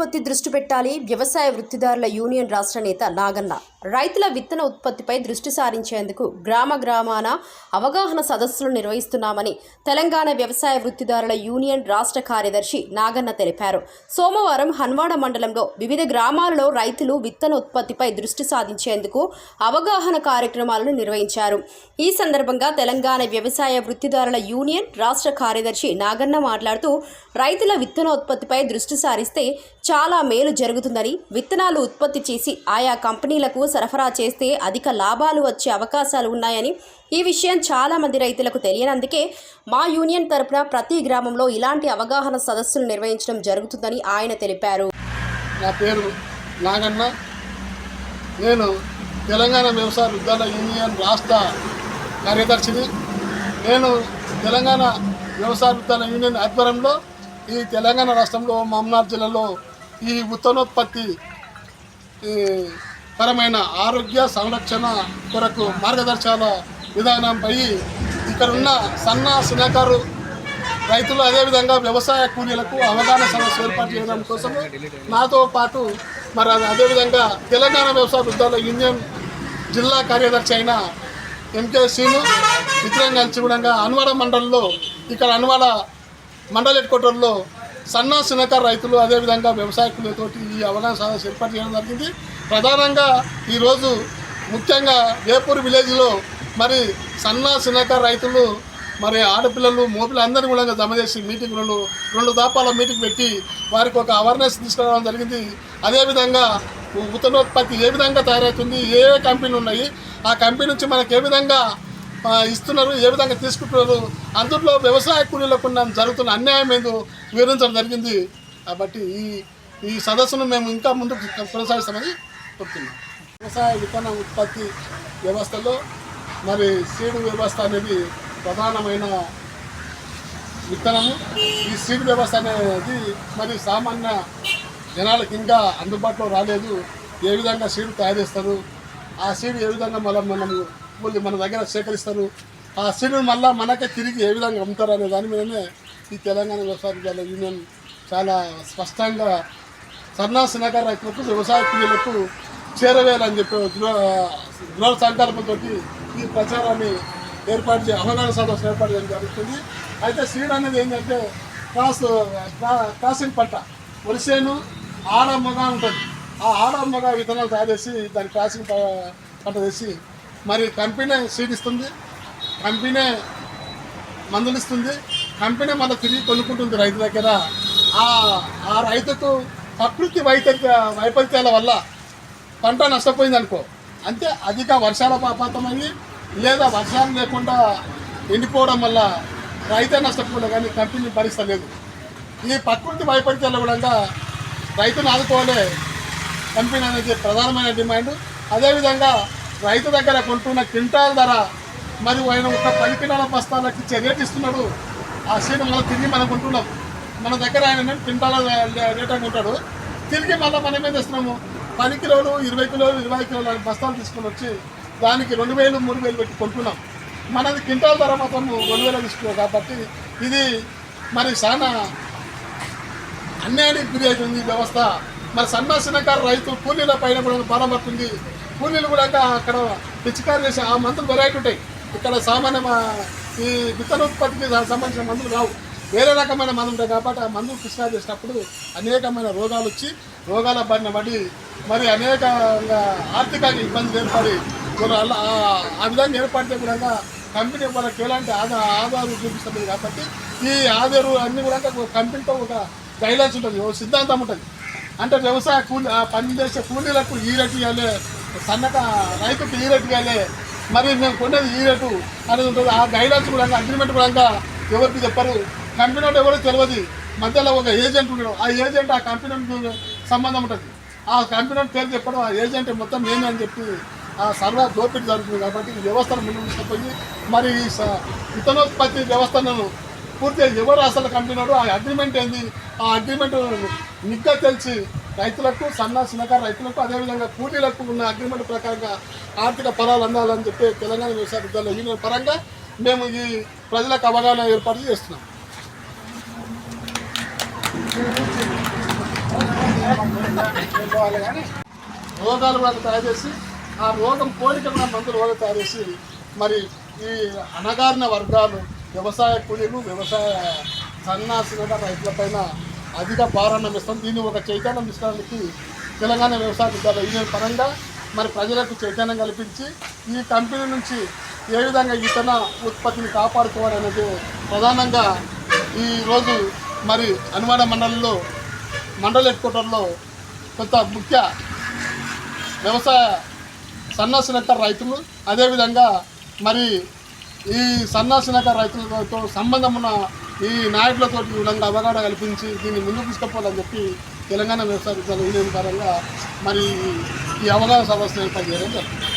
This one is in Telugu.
ఉత్పత్తి దృష్టి పెట్టాలి. వ్యవసాయ వృత్తిదారుల యూనియన్ రాష్ట్ర నేత నాగన్న. రైతుల విత్తన ఉత్పత్తిపై దృష్టి సారించేందుకు గ్రామ గ్రామాన అవగాహన సదస్సులు నిర్వహిస్తున్నామని తెలంగాణ వ్యవసాయ వృత్తిదారుల యూనియన్ రాష్ట్ర కార్యదర్శి నాగన్న తెలిపారు. సోమవారం హన్వాడ మండలంలో వివిధ గ్రామాలలో రైతులు విత్తన ఉత్పత్తిపై దృష్టి సాధించేందుకు అవగాహన కార్యక్రమాలను నిర్వహించారు. ఈ సందర్భంగా తెలంగాణ వ్యవసాయ వృత్తిదారుల యూనియన్ రాష్ట్ర కార్యదర్శి నాగన్న మాట్లాడుతూ రైతుల విత్తనోత్పత్తిపై దృష్టి సారిస్తే చాలా మేలు జరుగుతుందని విత్తనాలు ఉత్పత్తి చేసి ఆయా కంపెనీలకు సరఫరా చేస్తే అధిక లాభాలు వచ్చే అవకాశాలు ఉన్నాయని ఈ విషయం చాలామంది రైతులకు తెలియనందుకే మా యూనియన్ తరపున ప్రతి గ్రామంలో ఇలాంటి అవగాహన సదస్సులు నిర్వహించడం జరుగుతుందని ఆయన తెలిపారు. నా పేరు నాగన్న. నేను తెలంగాణ వ్యవసాయ విద్యాల యూనియన్ రాష్ట్ర కార్యదర్శిని. నేను తెలంగాణ వ్యవసాయ విద్యాల యూనియన్ ఆధ్వర్యంలో ఈ తెలంగాణ రాష్ట్రంలో మమ్నార్ జిల్లాలో ఈ ఉత్తనోత్పత్తి పరమైన ఆరోగ్య సంరక్షణ కొరకు మార్గదర్శకాల విధానంపై ఇక్కడ ఉన్న సన్న చిన్నకారు రైతులు అదేవిధంగా వ్యవసాయ కూలీలకు అవగాహన సమస్య ఏర్పాటు చేయడం కోసం నాతో పాటు మరి అదేవిధంగా తెలంగాణ వ్యవసాయ వృద్ధాల యూనియన్ జిల్లా కార్యదర్శి అయిన ఎంకే సీను ఇతరం కలిసి కూడా మండలంలో ఇక్కడ అనువాడ మండల హెడ్ క్వార్టర్లో సన్న చిన్నకారు రైతులు అదేవిధంగా వ్యవసాయ ఈ అవగాహన సదస్సు ఏర్పాటు చేయడం జరిగింది. ప్రధానంగా ఈరోజు ముఖ్యంగా వేపూర్ విలేజ్లో మరి సన్న చిన్నకారు రైతులు మరి ఆడపిల్లలు మోపిలు అందరినీ కూడా జమ చేసి మీటింగ్ రెండు రెండు దాపాల మీటింగ్ పెట్టి వారికి ఒక అవేర్నెస్ తీసుకురావడం జరిగింది. అదేవిధంగా ఉత్తనోత్పత్తి ఏ విధంగా తయారవుతుంది ఏ ఏ కంపెనీలు ఉన్నాయి ఆ కంపెనీ నుంచి మనకు ఏ విధంగా ఇస్తున్నారు ఏ విధంగా తీసుకుంటున్నారు అందులో వ్యవసాయ కూలీలకు ఉన్న జరుగుతున్న అన్యాయం ఏందో వివరించడం జరిగింది. కాబట్టి ఈ ఈ సదస్సును మేము ఇంకా ముందుకు కొనసాగిస్తామని చెప్తున్నాం వ్యవసాయ విత్తన ఉత్పత్తి వ్యవస్థలో మరి సీడు వ్యవస్థ అనేది ప్రధానమైన విత్తనము. ఈ సీడ్ వ్యవస్థ అనేది మరి సామాన్య జనాలకు ఇంకా అందుబాటులో రాలేదు. ఏ విధంగా సీడ్ తయారు చేస్తారు? ఆ సీడ్ ఏ విధంగా మళ్ళీ మనం మళ్ళీ మన దగ్గర సేకరిస్తారు? ఆ సీడ్ మళ్ళీ మనకే తిరిగి ఏ విధంగా అమ్ముతారు అనే దాని మీదనే ఈ తెలంగాణ వ్యవసాయ విద్యాలయ యూనియన్ చాలా స్పష్టంగా సన్నా చిన్నకారు రైతులకు వ్యవసాయ కూలీలకు చేరవేయాలని చెప్పి దృఢ సంకల్పంతో ఈ ప్రచారాన్ని ఏర్పాటు చే అవగాహన సదస్సు ఏర్పాటు చేయడం జరుగుతుంది. అయితే సీడ్ అనేది ఏంటంటే క్రాస్ క్రాసింగ్ పంట వరిసేను ఆడ మగ ఉంటుంది. ఆ ఆడ మగ విత్తనాలు తయారు చేసి దాని క్రాసింగ్ ప- పంట వేసి మరి కంపెనీ సీడ్ ఇస్తుంది. కంపెనీ మందులు ఇస్తుంది. కంపెనీ మళ్ళీ తిరిగి కొనుక్కుంటుంది రైతు దగ్గర. ఆ ఆ రైతుకు ప్రకృతి వైపరీత్య వైపరీత్యాల వల్ల పంట నష్టపోయింది అనుకో. అంటే అధిక వర్షాల పాపాతమయ్యి లేదా వర్షాలు లేకుండా ఎండిపోవడం వల్ల రైతే నష్టపోలే కానీ కంపెనీ భరిస్తలేదు ఈ ప్రకృతి వైపరీత్యాల కూడా రైతును ఆదుకోవాలి కంపెనీ అనేది ప్రధానమైన డిమాండ్. అదేవిధంగా రైతు దగ్గర కొంటున్న క్వింటాల్ ధర మరి ఆయన ఒక పది కిలోల బస్తాలకి ఇచ్చే రేట్ ఇస్తున్నాడు ఆ సీన్ మళ్ళీ తిరిగి మనం కొంటున్నాం. మన దగ్గర ఆయన క్వింటాల రేట్ అని ఉంటాడు. తిరిగి మళ్ళీ మనం ఏం చేస్తున్నాము? పది కిలోలు ఇరవై కిలోలు ఇరవై కిలోల బస్తాలు తీసుకొని వచ్చి దానికి రెండు వేలు మూడు వేలు పెట్టి కొంటున్నాం. మనది క్వింటాల్ ధర మాత్రం రెండు వేలు తీసుకున్నాం కాబట్టి ఇది మరి చాలా అన్యాయానికి గురి అవుతుంది వ్యవస్థ. మరి సన్నాసినకారు రైతు కూలీల పైన కూడా భారం పడుతుంది. కూలీలు కూడా అక్కడ పిచ్చికారు చేసి ఆ మంత్రులు వెరైటీ ఉంటాయి. ఇక్కడ సామాన్య ఈ విత్తనోత్పత్తికి దా- సంబంధించిన మందులు రావు. వేరే రకమైన మందులు ఉంటాయి కాబట్టి ఆ మందులు పిచికారు చేసినప్పుడు అనేకమైన రోగాలు వచ్చి రోగాల బారిన పడి మరి అనేక ఆర్థికంగా ఇబ్బందులు ఏర్పడి ఆ- విధంగా ఏర్పడితే కూడా కంపెనీ వాళ్ళకి ఎలాంటి ఆధార ఆధారాలు చూపిస్తుంది కాబట్టి ఈ ఆధారు అన్నీ కూడా కంపెనీతో ఒక గైడ్లైన్స్ ఉంటుంది సిద్ధాంతం ఉంటుంది. అంటే వ్యవసాయ కూలి ఆ పని చేసే కూలీలకు ఈ రేటు ఇవ్వాలి సన్నక రైతుకు ఈ రేటు ఇవ్వాలి మరి మేము కొనేది ఈ రేటు అనేది ఉంటుంది. ఆ గైడెన్స్ కూడా అగ్రిమెంట్ కూడా ఎవరికి చెప్పరు. కంపెనీ ఎవరో తెలియదు మధ్యలో ఒక ఏజెంట్ ఉండడం ఆ ఏజెంట్ ఆ కంపెనీ సంబంధం ఉంటుంది. ఆ కంపెనీ పేరు చెప్పడం ఆ ఏజెంట్ మొత్తం ఏమి అని చెప్పి ఆ సర్వ దోపిడీ జరుగుతుంది కాబట్టి ఈ వ్యవస్థను ముందు తీసుకుపోయి మరి ఈ స- విత్తనోత్పత్తి వ్యవస్థను పూర్తిగా ఎవరు అసలు కంపెనీడు ఆ అగ్రిమెంట్ ఏంది? ఆ అగ్రిమెంట్ నిగ్గా తెలిసి రైతులకు సన్న చిన్నకారు రైతులకు అదేవిధంగా కూలీలకు ఉన్న అగ్రిమెంట్ ప్రకారంగా ఆర్థిక ఫలాలు అందాలని చెప్పి తెలంగాణ వ్యవసాయ విద్యాలయ యూనియన్ పరంగా మేము ఈ ప్రజలకు అవగాహన ఏర్పాటు చేస్తున్నాం. రోగాలు కూడా తయారు చేసి ఆ రోగం పోలికలున్న మందులు కూడా తయారు చేసి మరి ఈ అణగారిన వర్గాలు వ్యవసాయ కూలీలు వ్యవసాయ సన్నాసిన రైతులపైన అధిక భారాన్ని ఇస్తాం దీన్ని ఒక చైతన్యం తీసుకోవడానికి తెలంగాణ వ్యవసాయ విద్యాలయ యూనియన్ పరంగా మరి ప్రజలకు చైతన్యం కల్పించి ఈ కంపెనీ నుంచి ఏ విధంగా ఇతర ఉత్పత్తిని కాపాడుకోవాలనేది ప్రధానంగా ఈరోజు మరి అనుమాన మండలిలో మండల హెడ్ క్వార్టర్లో కొంత ముఖ్య వ్యవసాయ సన్నాసినక రైతులు అదేవిధంగా మరి ఈ సన్నాసినక రైతులతో సంబంధం ఉన్న ఈ నాయకులతో ఈ అవగాహన కల్పించి దీన్ని ముందుకు తీసుకుపోవాలని చెప్పి తెలంగాణ వ్యవసాయ విద్యాలయ యూనియన్ పరంగా మరి ఈ అవగాహన సమస్య ఏర్పాటు చేయడం జరుగుతుంది